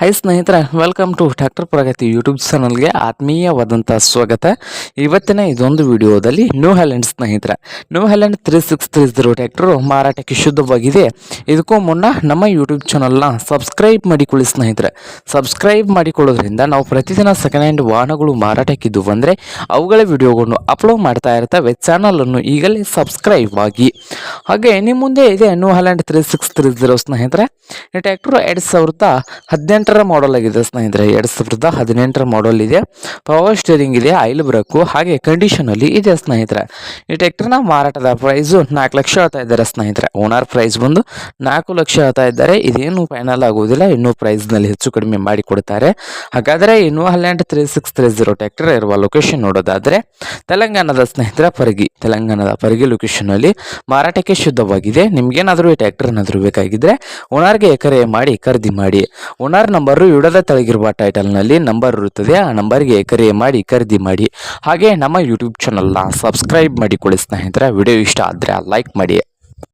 High ಸ್ನೇಹಿತರೆ welcome to doctor Pragati YouTube ಚಾನಲ್ಗೆ ಆತ್ಮೀಯವಾದಂಥ ಸ್ವಾಗತ. ಇವತ್ತಿನ ಇದೊಂದು ವಿಡಿಯೋದಲ್ಲಿ ನ್ಯೂ ಹ್ಯಾಲೆಂಡ್ ಸ್ನೇಹಿತರೆ. New Holland three six three zero tractor ಮಾರಾಟಕ್ಕೆ ಶುದ್ಧವಾಗಿದೆ. ಇದಕ್ಕೂ ಮುನ್ನ ನಮ್ಮ ಯೂಟ್ಯೂಬ್ ಚಾನಲ್ನ ಸಬ್ಸ್ಕ್ರೈಬ್ ಮಾಡಿಕೊಳ್ಳಿ ಸ್ನೇಹಿತರೆ. ಸಬ್ಸ್ಕ್ರೈಬ್ ಮಾಡಿಕೊಳ್ಳೋದ್ರಿಂದ ನಾವು ಪ್ರತಿದಿನ ಸೆಕೆಂಡ್ ಹ್ಯಾಂಡ್ ವಾಹನಗಳು ಮಾರಾಟಕ್ಕಿದ್ದು ಬಂದರೆ ಅವುಗಳ ವಿಡಿಯೋಗಳನ್ನು ಅಪ್ಲೋಡ್ ಮಾಡ್ತಾ ಇರ್ತವೆ. ಚಾನಲನ್ನು ಈಗಲೇ ಸಬ್ಸ್ಕ್ರೈಬ್ ಆಗಿ. ಹಾಗೆ ನಿಮ್ಮ ಮುಂದೆ ಇದೆ new Holland three six three zero ಸ್ನೇಹಿತರೆ. ಈ ಟ್ಯಾಕ್ಟರು ಎರಡು ಸಾವಿರದ ಹದಿನೆಂಟರ ಮಾಡಲ್ ಆಗಿದೆ ಸ್ನೇಹಿತರೆ. ಎರಡು ಸಾವಿರದ ಹದಿನೆಂಟರ ಮಾಡಲ್ ಇದೆ. ಪವರ್ ಸ್ಟೇರಿಂಗ್ ಇದೆ ಆಯಿಲ್ ಬ್ರೇಕು ಹಾಗೆ ಕಂಡೀಷನ್ ಅಲ್ಲಿ ಇದೆ ಸ್ನೇಹಿತರೆ. ಈ ಟ್ರ್ಯಾಕ್ಟರ್ನ ಮಾರಾಟದ ಪ್ರೈಸು ನಾಲ್ಕು ಲಕ್ಷ ಹೇಳ್ತಾ ಇದ್ದಾರೆ ಸ್ನೇಹಿತರೆ. ಓನರ್ ಪ್ರೈಸ್ ಬಂದು ನಾಲ್ಕು ಲಕ್ಷ ಹೇಳ್ತಾ ಇದ್ದಾರೆ. ಇದೇನು ಫೈನಲ್ ಆಗುವುದಿಲ್ಲ, ಇನ್ನೂ ಪ್ರೈಸ್ನಲ್ಲಿ ಹೆಚ್ಚು ಕಡಿಮೆ ಮಾಡಿ ಕೊಡ್ತಾರೆ ಹಾಗಾದರೆ ಇನ್ನು Holland three six three zero tractor ಇರುವ ಲೊಕೇಶನ್ ನೋಡೋದಾದ್ರೆ, ತೆಲಂಗಾಣದ ಸ್ನೇಹಿತರ ಪರಿಗಿ ತೆಲಂಗಾಣದ ಪರಿಗಿ ಲೊಕೇಶನ್ ಅಲ್ಲಿ ಮಾರಾಟಕ್ಕೆ ಶುದ್ಧವಾಗಿದೆ. ನಿಮ್ಗೇನಾದರೂ ಈ ಟ್ರ್ಯಾಕ್ಟರ್ ಏನಾದರೂ ಬೇಕಾಗಿದ್ರೆ ಓನರ್ಗೆ ಎಕರೆ ಮಾಡಿ, ಖರೀದಿ ಮಾಡಿ. ಓನರ್ ನಂಬರು ಇಡದ ತೆಳಗಿರುವ ಟೈಟಲ್ನಲ್ಲಿ ನಂಬರ್ ಇರುತ್ತದೆ. ಆ ನಂಬರ್ಗೆ ಕರೆ ಮಾಡಿ, ಖರೀದಿ ಮಾಡಿ. ಹಾಗೆ ನಮ್ಮ ಯೂಟ್ಯೂಬ್ ಚಾನಲ್ನ ಸಬ್ಸ್ಕ್ರೈಬ್ ಮಾಡಿಕೊಳ್ಳಿ ಸ್ನೇಹಿತರೆ. ವಿಡಿಯೋ ಇಷ್ಟ ಆದರೆ ಲೈಕ್ ಮಾಡಿ.